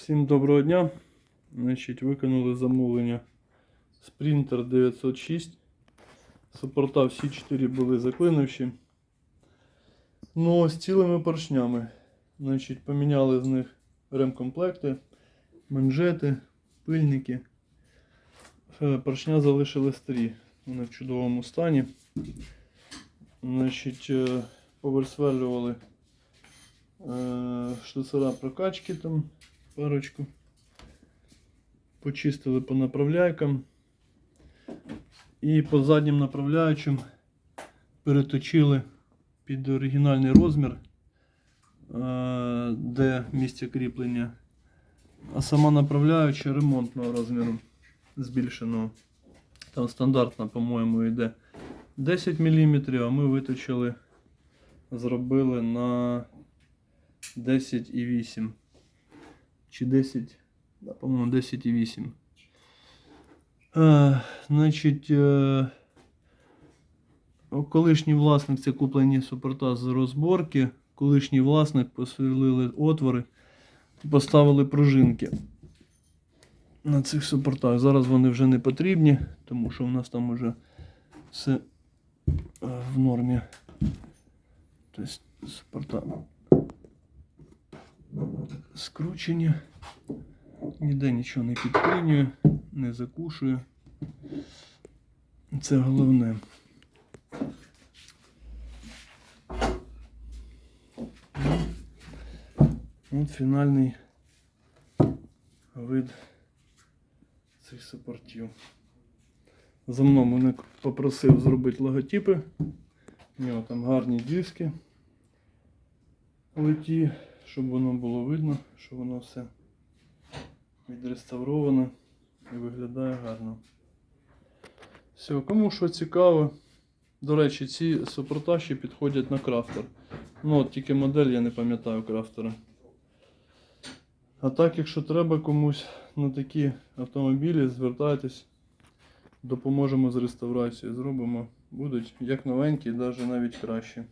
Всім доброго дня. Значить, виконали замовлення Sprinter 906. Супорта всі 4 були заклинивші. Ну, з цілими поршнями. Значить, поміняли з них ремкомплекти, манжети, пильники. Е, Поршня залишили старі. Вони в чудовому стані. Значить, е, поверсверлювали е, штуцера прокачки там парочку. Почистили по направляйкам. І по заднім направляючим переточили під оригінальний розмір, е, де місце кріплення. А сама направляюча ремонтного розміру збільшеного. Там стандартно, по-моєму, йде 10 мм, а ми виточили, зробили на 10,8 чи 10, да, по-моєму, 10,8. Е, значить, е, колишній власник це куплені супорта з розборки. Колишній власник посверлили отвори і поставили пружинки на цих супортах. Зараз вони вже не потрібні, тому що в нас там вже все е, в нормі. Тобто супорта скручені. Ніде нічого не підклинює, не закушує. Це головне. От фінальний вид цих супортів. За мною мене попросив зробити логотипи. У нього там гарні диски леті, щоб воно було видно, що воно все відреставровано і виглядає гарно. Все, кому що цікаво. До речі, ці супорта ще підходять на крафтер. Ну, от тільки модель я не пам'ятаю крафтера. А так, якщо треба комусь на такі автомобілі, звертайтесь, допоможемо з реставрацією. Зробимо. Будуть як новенькі, навіть навіть краще.